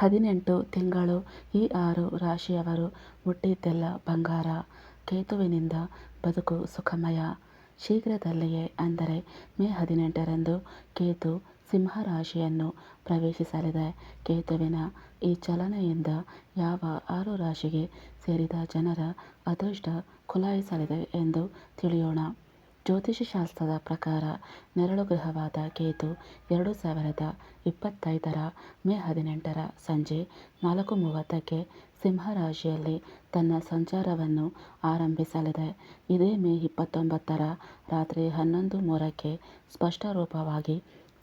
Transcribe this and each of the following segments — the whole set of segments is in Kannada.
ಹದಿನೆಂಟು ತಿಂಗಳು ಈ ಆರು ರಾಶಿಯವರು ಹುಟ್ಟಿದ್ದೆಲ್ಲ ಬಂಗಾರ. ಕೇತುವಿನಿಂದ ಬದುಕು ಸುಖಮಯ. ಶೀಘ್ರದಲ್ಲಿಯೇ ಅಂದರೆ ಮೇ ಹದಿನೆಂಟರಂದು ಕೇತು ಸಿಂಹ ರಾಶಿಯನ್ನು ಪ್ರವೇಶಿಸಲಿದೆ. ಕೇತುವಿನ ಈ ಚಲನೆಯಿಂದ ಯಾವ ಆರು ರಾಶಿಗೆ ಸೇರಿದ ಜನರ ಅದೃಷ್ಟ ಖುಲಾಯಿಸಲಿದೆ ಎಂದು ತಿಳಿಯೋಣ. ಜ್ಯೋತಿಷಶಾಸ್ತ್ರದ ಪ್ರಕಾರ ನೆರಳು ಗ್ರಹವಾದ ಕೇತು ಎರಡು ಸಾವಿರದ ಇಪ್ಪತ್ತೈದರ ಮೇ ಹದಿನೆಂಟರ ಸಂಜೆ ನಾಲ್ಕು ಮೂವತ್ತಕ್ಕೆ ಸಿಂಹ ರಾಶಿಯಲ್ಲಿ ತನ್ನ ಸಂಚಾರವನ್ನು ಆರಂಭಿಸಲಿದೆ. ಇದೇ ಮೇ ಇಪ್ಪತ್ತೊಂಬತ್ತರ ರಾತ್ರಿ ಹನ್ನೊಂದು ಮೂರಕ್ಕೆ ಸ್ಪಷ್ಟರೂಪವಾಗಿ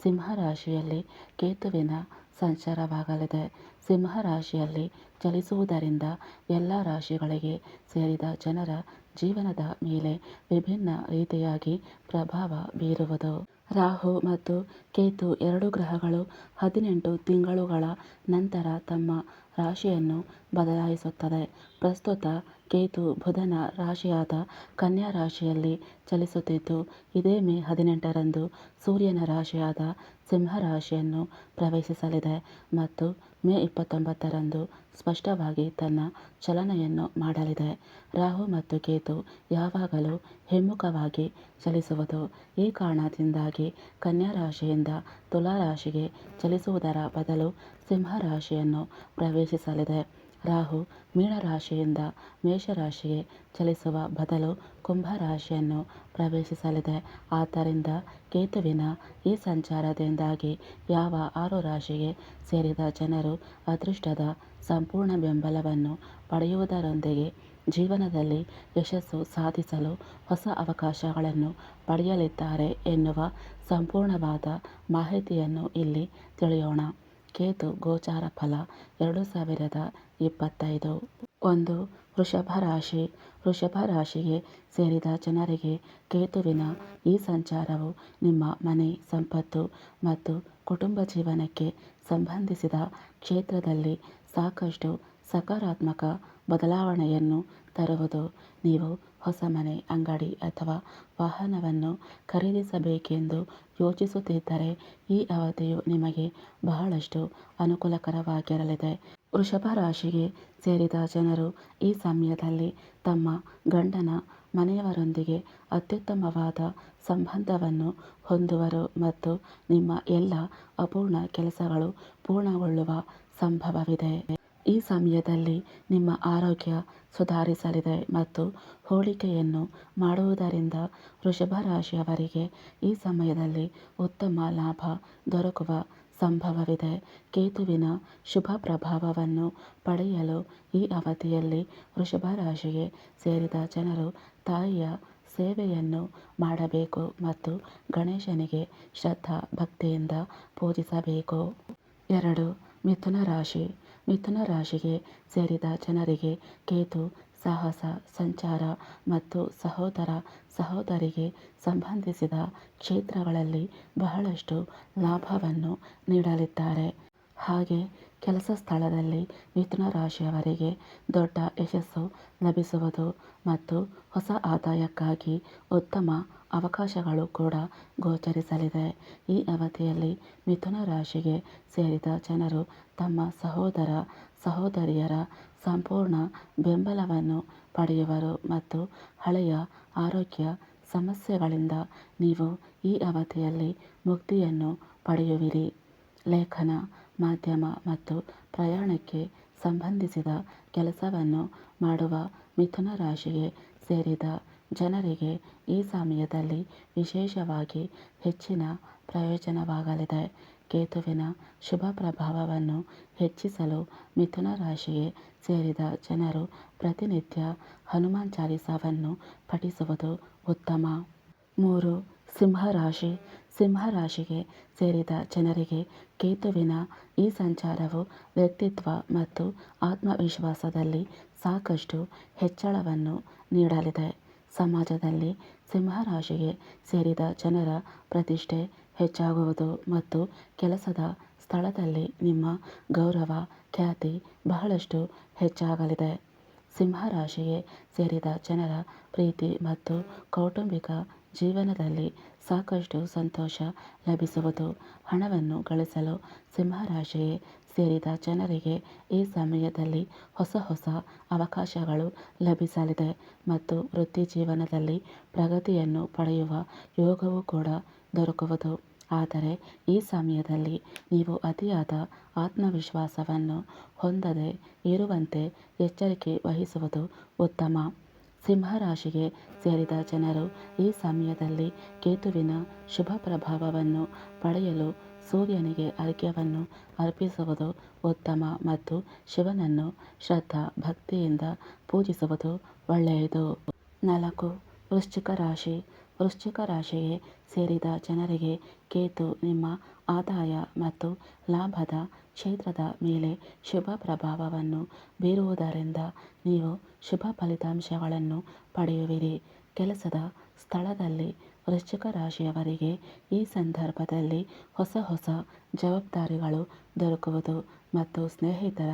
ಸಿಂಹ ರಾಶಿಯಲ್ಲಿ ಕೇತುವಿನ ಸಂಚಾರವಾಗಲಿದೆ. ಸಿಂಹ ರಾಶಿಯಲ್ಲಿ ಚಲಿಸುವುದರಿಂದ ಎಲ್ಲ ರಾಶಿಗಳಿಗೆ ಸೇರಿದ ಜನರ ಜೀವನದ ಮೇಲೆ ವಿಭಿನ್ನ ರೀತಿಯಾಗಿ ಪ್ರಭಾವ ಬೀರುವುದು. ರಾಹು ಮತ್ತು ಕೇತು ಎರಡು ಗ್ರಹಗಳು ಹದಿನೆಂಟು ತಿಂಗಳುಗಳ ನಂತರ ತಮ್ಮ ರಾಶಿಯನ್ನು ಬದಲಾಯಿಸುತ್ತದೆ. ಪ್ರಸ್ತುತ ಕೇತು ಬುಧನ ರಾಶಿಯಾದ ಕನ್ಯಾ ರಾಶಿಯಲ್ಲಿ ಚಲಿಸುತ್ತಿದ್ದು, ಇದೇ ಮೇ ಹದಿನೆಂಟರಂದು ಸೂರ್ಯನ ರಾಶಿಯಾದ ಸಿಂಹ ರಾಶಿಯನ್ನು ಪ್ರವೇಶಿಸಲಿದೆ ಮತ್ತು ಮೇ ಇಪ್ಪತ್ತೊಂಬತ್ತರಂದು ಸ್ಪಷ್ಟವಾಗಿ ತನ್ನ ಚಲನೆಯನ್ನು ಮಾಡಲಿದೆ. ರಾಹು ಮತ್ತು ಕೇತು ಯಾವಾಗಲೂ ಹಿಮ್ಮುಖವಾಗಿ ಚಲಿಸುವುದು ಈ ಕಾರಣದಿಂದಾಗಿ ಕನ್ಯಾ ರಾಶಿಯಿಂದ ತುಲಾ ರಾಶಿಗೆ ಚಲಿಸುವುದರ ಬದಲು ಸಿಂಹ ರಾಶಿಯನ್ನು ಪ್ರವೇಶಿಸಲಿದೆ. ರಾಹು ಮೀನರಾಶಿಯಿಂದ ಮೇಷರಾಶಿಗೆ ಚಲಿಸುವ ಬದಲು ಕುಂಭರಾಶಿಯನ್ನು ಪ್ರವೇಶಿಸಲಿದೆ. ಆದ್ದರಿಂದ ಕೇತುವಿನ ಈ ಸಂಚಾರದಿಂದಾಗಿ ಯಾವ ಆರು ರಾಶಿಗೆ ಸೇರಿದ ಜನರು ಅದೃಷ್ಟದ ಸಂಪೂರ್ಣ ಬೆಂಬಲವನ್ನು ಪಡೆಯುವುದರೊಂದಿಗೆ ಜೀವನದಲ್ಲಿ ಯಶಸ್ಸು ಸಾಧಿಸಲು ಹೊಸ ಅವಕಾಶಗಳನ್ನು ಪಡೆಯಲಿದ್ದಾರೆ ಎನ್ನುವ ಸಂಪೂರ್ಣವಾದ ಮಾಹಿತಿಯನ್ನು ಇಲ್ಲಿ ತಿಳಿಯೋಣ. ಕೇತು ಗೋಚಾರ ಫಲ ಎರಡು ಸಾವಿರದ ಇಪ್ಪತ್ತೈದು. ಒಂದು, ವೃಷಭ ರಾಶಿ. ವೃಷಭ ರಾಶಿಗೆ ಸೇರಿದ ಜನರಿಗೆ ಕೇತುವಿನ ಈ ಸಂಚಾರವು ನಿಮ್ಮ ಮನೆ, ಸಂಪತ್ತು ಮತ್ತು ಕುಟುಂಬ ಜೀವನಕ್ಕೆ ಸಂಬಂಧಿಸಿದ ಕ್ಷೇತ್ರದಲ್ಲಿ ಸಾಕಷ್ಟು ಸಕಾರಾತ್ಮಕ ಬದಲಾವಣೆಯನ್ನು ತರುವುದು. ನೀವು ಹೊಸ ಮನೆ, ಅಂಗಡಿ ಅಥವಾ ವಾಹನವನ್ನು ಖರೀದಿಸಬೇಕೆಂದು ಯೋಚಿಸುತ್ತಿದ್ದರೆ ಈ ಅವಧಿಯು ನಿಮಗೆ ಬಹಳಷ್ಟು ಅನುಕೂಲಕರವಾಗಿರಲಿದೆ. ವೃಷಭ ರಾಶಿಗೆ ಸೇರಿದ ಜನರು ಈ ಸಮಯದಲ್ಲಿ ತಮ್ಮ ಗಂಡನ ಮನೆಯವರೊಂದಿಗೆ ಅತ್ಯುತ್ತಮವಾದ ಸಂಬಂಧವನ್ನು ಹೊಂದುವರು ಮತ್ತು ನಿಮ್ಮ ಎಲ್ಲ ಅಪೂರ್ಣ ಕೆಲಸಗಳು ಪೂರ್ಣಗೊಳ್ಳುವ ಸಂಭವವಿದೆ. ಈ ಸಮಯದಲ್ಲಿ ನಿಮ್ಮ ಆರೋಗ್ಯ ಸುಧಾರಿಸಲಿದೆ ಮತ್ತು ಹೋಳಿಕೆಯನ್ನು ಮಾಡುವುದರಿಂದ ವೃಷಭ ರಾಶಿಯವರಿಗೆ ಈ ಸಮಯದಲ್ಲಿ ಉತ್ತಮ ಲಾಭ ದೊರಕುವ ಸಂಭವವಿದೆ. ಕೇತುವಿನ ಶುಭ ಪ್ರಭಾವವನ್ನು ಪಡೆಯಲು ಈ ಅವಧಿಯಲ್ಲಿ ವೃಷಭ ರಾಶಿಗೆ ಸೇರಿದ ಜನರು ತಾಯಿಯ ಸೇವೆಯನ್ನು ಮಾಡಬೇಕು ಮತ್ತು ಗಣೇಶನಿಗೆ ಶ್ರದ್ಧಾ ಭಕ್ತಿಯಿಂದ ಪೂಜಿಸಬೇಕು. ಎರಡು, ಮಿಥುನ ರಾಶಿ. ಮಿಥುನ ರಾಶಿಗೆ ಸೇರಿದ ಜನರಿಗೆ ಕೇತು, ಸಾಹಸ, ಸಂಚಾರ ಮತ್ತು ಸಹೋದರ ಸಹೋದರಿಗೆ ಸಂಬಂಧಿಸಿದ ಕ್ಷೇತ್ರಗಳಲ್ಲಿ ಬಹಳಷ್ಟು ಲಾಭವನ್ನು ನೀಡಲಿದ್ದಾರೆ. ಹಾಗೆ ಕೆಲಸ ಸ್ಥಳದಲ್ಲಿ ಮಿಥುನ ರಾಶಿಯವರಿಗೆ ದೊಡ್ಡ ಯಶಸ್ಸು ಲಭಿಸುವುದು ಮತ್ತು ಹೊಸ ಆದಾಯಕ್ಕಾಗಿ ಉತ್ತಮ ಅವಕಾಶಗಳು ಕೂಡ ಗೋಚರಿಸಲಿದೆ. ಈ ಅವಧಿಯಲ್ಲಿ ಮಿಥುನ ರಾಶಿಗೆ ಸೇರಿದ ಜನರು ತಮ್ಮ ಸಹೋದರ, ಸಹೋದರಿಯರ ಸಂಪೂರ್ಣ ಬೆಂಬಲವನ್ನು ಪಡೆಯುವರು ಮತ್ತು ಹಳೆಯ ಆರೋಗ್ಯ ಸಮಸ್ಯೆಗಳಿಂದ ನೀವು ಈ ಅವಧಿಯಲ್ಲಿ ಮುಕ್ತಿಯನ್ನು ಪಡೆಯುವಿರಿ. ಲೇಖನ ಮಾಧ್ಯಮ ಮತ್ತು ಪ್ರಯಾಣಕ್ಕೆ ಸಂಬಂಧಿಸಿದ ಕೆಲಸವನ್ನು ಮಾಡುವ ಮಿಥುನ ರಾಶಿಗೆ ಸೇರಿದ ಜನರಿಗೆ ಈ ಸಮಯದಲ್ಲಿ ವಿಶೇಷವಾಗಿ ಹೆಚ್ಚಿನ ಪ್ರಯೋಜನವಾಗಲಿದೆ. ಕೇತುವಿನ ಶುಭ ಪ್ರಭಾವವನ್ನು ಹೆಚ್ಚಿಸಲು ಮಿಥುನ ರಾಶಿಗೆ ಸೇರಿದ ಜನರು ಪ್ರತಿನಿತ್ಯ ಹನುಮಾನ್ ಚಾಲಿಸವನ್ನು ಪಠಿಸುವುದು ಉತ್ತಮ. ಮೂರು, ಸಿಂಹ ರಾಶಿ. ಸಿಂಹ ರಾಶಿಗೆ ಸೇರಿದ ಜನರಿಗೆ ಕೇತುವಿನ ಈ ಸಂಚಾರವು ವ್ಯಕ್ತಿತ್ವ ಮತ್ತು ಆತ್ಮವಿಶ್ವಾಸದಲ್ಲಿ ಸಾಕಷ್ಟು ಹೆಚ್ಚಳವನ್ನು ನೀಡಲಿದೆ. ಸಮಾಜದಲ್ಲಿ ಸಿಂಹ ರಾಶಿಗೆ ಸೇರಿದ ಜನರ ಪ್ರತಿಷ್ಠೆ ಹೆಚ್ಚಾಗುವುದು ಮತ್ತು ಕೆಲಸದ ಸ್ಥಳದಲ್ಲಿ ನಿಮ್ಮ ಗೌರವ, ಖ್ಯಾತಿ ಬಹಳಷ್ಟು ಹೆಚ್ಚಾಗಲಿದೆ. ಸಿಂಹ ರಾಶಿಗೆ ಸೇರಿದ ಜನರ ಪ್ರೀತಿ ಮತ್ತು ಕೌಟುಂಬಿಕ ಜೀವನದಲ್ಲಿ ಸಾಕಷ್ಟು ಸಂತೋಷ ಲಭಿಸುವುದು. ಹಣವನ್ನು ಗಳಿಸಲು ಸಿಂಹರಾಶಿಯೇ ಸೇರಿದ ಜನರಿಗೆ ಈ ಸಮಯದಲ್ಲಿ ಹೊಸ ಹೊಸ ಅವಕಾಶಗಳು ಲಭಿಸಲಿದೆ ಮತ್ತು ವೃತ್ತಿ ಜೀವನದಲ್ಲಿ ಪ್ರಗತಿಯನ್ನು ಪಡೆಯುವ ಯೋಗವೂ ಕೂಡ ದೊರಕುವುದು. ಆದರೆ ಈ ಸಮಯದಲ್ಲಿ ನೀವು ಅತಿಯಾದ ಆತ್ಮವಿಶ್ವಾಸವನ್ನು ಹೊಂದದೆ ಇರುವಂತೆ ಎಚ್ಚರಿಕೆ ವಹಿಸುವುದು ಉತ್ತಮ. ಸಿಂಹರಾಶಿಗೆ ಸೇರಿದ ಜನರು ಈ ಸಮಯದಲ್ಲಿ ಕೇತುವಿನ ಶುಭ ಪ್ರಭಾವವನ್ನು ಪಡೆಯಲು ಸೂರ್ಯನಿಗೆ ಅರ್ಘ್ಯವನ್ನು ಅರ್ಪಿಸುವುದು ಉತ್ತಮ ಮತ್ತು ಶಿವನನ್ನು ಶ್ರದ್ಧಾ ಭಕ್ತಿಯಿಂದ ಪೂಜಿಸುವುದು ಒಳ್ಳೆಯದು. ನಾಲ್ಕು, ವೃಶ್ಚಿಕ ರಾಶಿ. ವೃಶ್ಚಿಕ ರಾಶಿಗೆ ಸೇರಿದ ಜನರಿಗೆ ಕೇತು ನಿಮ್ಮ ಆದಾಯ ಮತ್ತು ಲಾಭದ ಕ್ಷೇತ್ರದ ಮೇಲೆ ಶುಭ ಪ್ರಭಾವವನ್ನು ಬೀರುವುದರಿಂದ ನೀವು ಶುಭ ಫಲಿತಾಂಶಗಳನ್ನು ಪಡೆಯುವಿರಿ. ಕೆಲಸದ ಸ್ಥಳದಲ್ಲಿ ವೃಶ್ಚಿಕ ರಾಶಿಯವರಿಗೆ ಈ ಸಂದರ್ಭದಲ್ಲಿ ಹೊಸ ಹೊಸ ಜವಾಬ್ದಾರಿಗಳು ದೊರಕುವುದು ಮತ್ತು ಸ್ನೇಹಿತರ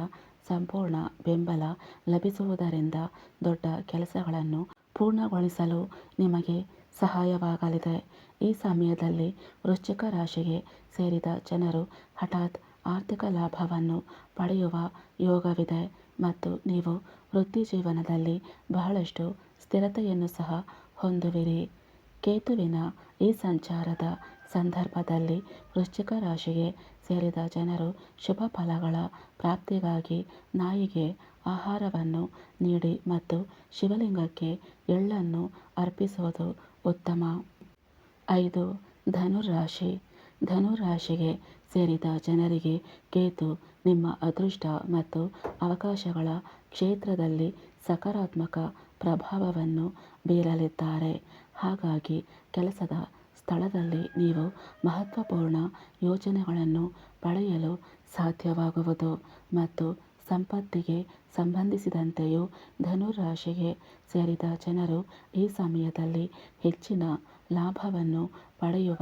ಸಂಪೂರ್ಣ ಬೆಂಬಲ ಲಭಿಸುವುದರಿಂದ ದೊಡ್ಡ ಕೆಲಸಗಳನ್ನು ಪೂರ್ಣಗೊಳಿಸಲು ನಿಮಗೆ ಸಹಾಯವಾಗಲಿದೆ. ಈ ಸಮಯದಲ್ಲಿ ವೃಶ್ಚಿಕ ರಾಶಿಗೆ ಸೇರಿದ ಜನರು ಹಠಾತ್ ಆರ್ಥಿಕ ಲಾಭವನ್ನು ಪಡೆಯುವ ಯೋಗವಿದೆ ಮತ್ತು ನೀವು ವೃತ್ತಿ ಜೀವನದಲ್ಲಿ ಬಹಳಷ್ಟು ಸ್ಥಿರತೆಯನ್ನು ಸಹ ಹೊಂದುವಿರಿ. ಕೇತುವಿನ ಈ ಸಂಚಾರದ ಸಂದರ್ಭದಲ್ಲಿ ವೃಶ್ಚಿಕ ರಾಶಿಗೆ ಸೇರಿದ ಜನರು ಶುಭ ಫಲಗಳ ಪ್ರಾಪ್ತಿಗಾಗಿ ನಾಯಿಗೆ ಆಹಾರವನ್ನು ನೀಡಿ ಮತ್ತು ಶಿವಲಿಂಗಕ್ಕೆ ಎಳ್ಳನ್ನು ಅರ್ಪಿಸುವುದು ಉತ್ತಮ. ಐದು, ಧನುರಾಶಿ. ಧನುರಾಶಿಗೆ ಸೇರಿದ ಜನರಿಗೆ ಕೇತು ನಿಮ್ಮ ಅದೃಷ್ಟ ಮತ್ತು ಅವಕಾಶಗಳ ಕ್ಷೇತ್ರದಲ್ಲಿ ಸಕಾರಾತ್ಮಕ ಪ್ರಭಾವವನ್ನು ಬೀರಲಿದ್ದಾರೆ. ಹಾಗಾಗಿ ಕೆಲಸದ ಸ್ಥಳದಲ್ಲಿ ನೀವು ಮಹತ್ವಪೂರ್ಣ ಯೋಜನೆಗಳನ್ನು ಪಡೆಯಲು ಸಾಧ್ಯವಾಗುವುದು ಮತ್ತು ಸಂಪತ್ತಿಗೆ ಸಂಬಂಧಿಸಿದಂತೆಯೂ ಧನುರಾಶಿಗೆ ಸೇರಿದ ಜನರು ಈ ಸಮಯದಲ್ಲಿ ಹೆಚ್ಚಿನ ಲಾಭವನ್ನು ಪಡೆಯುವ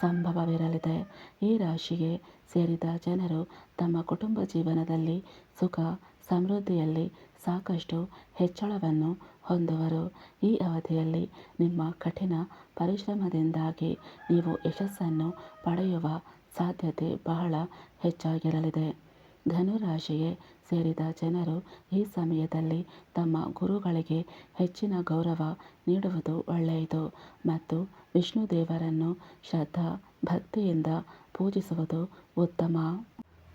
ಸಂಭವವಿರಲಿದೆ. ಈ ರಾಶಿಗೆ ಸೇರಿದ ಜನರು ತಮ್ಮ ಕುಟುಂಬ ಜೀವನದಲ್ಲಿ ಸುಖ, ಸಮೃದ್ಧಿಯಲ್ಲಿ ಸಾಕಷ್ಟು ಹೆಚ್ಚಳವನ್ನು ಹೊಂದುವರು. ಈ ಅವಧಿಯಲ್ಲಿ ನಿಮ್ಮ ಕಠಿಣ ಪರಿಶ್ರಮದಿಂದಾಗಿ ನೀವು ಯಶಸ್ಸನ್ನು ಪಡೆಯುವ ಸಾಧ್ಯತೆ ಬಹಳ ಹೆಚ್ಚಾಗಿರಲಿದೆ. ಧನುರಾಶಿಗೆ ಸೇರಿದ ಜನರು ಈ ಸಮಯದಲ್ಲಿ ತಮ್ಮ ಗುರುಗಳಿಗೆ ಹೆಚ್ಚಿನ ಗೌರವ ನೀಡುವುದು ಒಳ್ಳೆಯದು ಮತ್ತು ವಿಷ್ಣು ದೇವರನ್ನು ಶ್ರದ್ಧಾ, ಭಕ್ತಿಯಿಂದ ಪೂಜಿಸುವುದು ಉತ್ತಮ.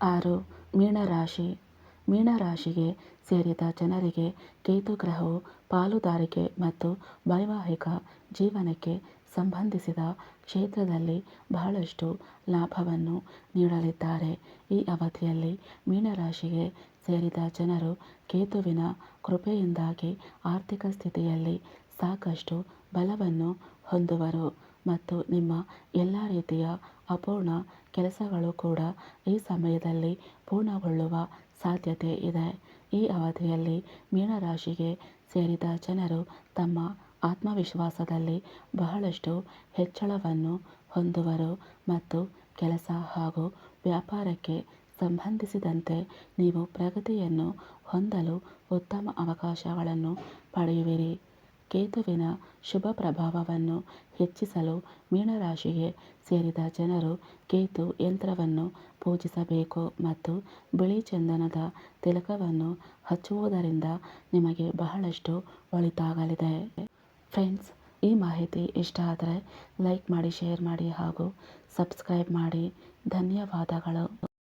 ಆರು, ಮೀನರಾಶಿ. ಮೀನರಾಶಿಗೆ ಸೇರಿದ ಜನರಿಗೆ ಕೇತು ಗ್ರಹವು ಪಾಲುದಾರಿಕೆ ಮತ್ತು ವೈವಾಹಿಕ ಜೀವನಕ್ಕೆ ಸಂಬಂಧಿಸಿದ ಕ್ಷೇತ್ರದಲ್ಲಿ ಬಹಳಷ್ಟು ಲಾಭವನ್ನು ನೀಡಲಿದ್ದಾರೆ. ಈ ಅವಧಿಯಲ್ಲಿ ಮೀನರಾಶಿಗೆ ಸೇರಿದ ಜನರು ಕೇತುವಿನ ಕೃಪೆಯಿಂದಾಗಿ ಆರ್ಥಿಕ ಸ್ಥಿತಿಯಲ್ಲಿ ಸಾಕಷ್ಟು ಬಲವನ್ನು ಹೊಂದುವರು ಮತ್ತು ನಿಮ್ಮ ಎಲ್ಲ ರೀತಿಯ ಅಪೂರ್ಣ ಕೆಲಸಗಳು ಕೂಡ ಈ ಸಮಯದಲ್ಲಿ ಪೂರ್ಣಗೊಳ್ಳುವ ಸಾಧ್ಯತೆ ಇದೆ. ಈ ಅವಧಿಯಲ್ಲಿ ಮೀನರಾಶಿಗೆ ಸೇರಿದ ಜನರು ತಮ್ಮ ಆತ್ಮವಿಶ್ವಾಸದಲ್ಲಿ ಬಹಳಷ್ಟು ಹೆಚ್ಚಳವನ್ನು ಹೊಂದುವರು ಮತ್ತು ಕೆಲಸ ಹಾಗೂ ವ್ಯಾಪಾರಕ್ಕೆ ಸಂಬಂಧಿಸಿದಂತೆ ನೀವು ಪ್ರಗತಿಯನ್ನು ಹೊಂದಲು ಉತ್ತಮ ಅವಕಾಶಗಳನ್ನು ಪಡೆಯುವಿರಿ. ಕೇತುವಿನ ಶುಭ ಪ್ರಭಾವವನ್ನು ಹೆಚ್ಚಿಸಲು ಮೀನರಾಶಿಗೆ ಸೇರಿದ ಜನರು ಕೇತು ಯಂತ್ರವನ್ನು ಪೂಜಿಸಬೇಕು ಮತ್ತು ಬಿಳಿ ಚಂದನದ ತಿಲಕವನ್ನು ಹಚ್ಚುವುದರಿಂದ ನಿಮಗೆ ಬಹಳಷ್ಟು ಒಳಿತಾಗಲಿದೆ. ಫ್ರೆಂಡ್ಸ್, ಈ ಮಾಹಿತಿ ಇಷ್ಟ ಆದರೆ ಲೈಕ್ ಮಾಡಿ, ಶೇರ್ ಮಾಡಿ ಹಾಗೂ ಸಬ್ಸ್ಕ್ರೈಬ್ ಮಾಡಿ. ಧನ್ಯವಾದಗಳು.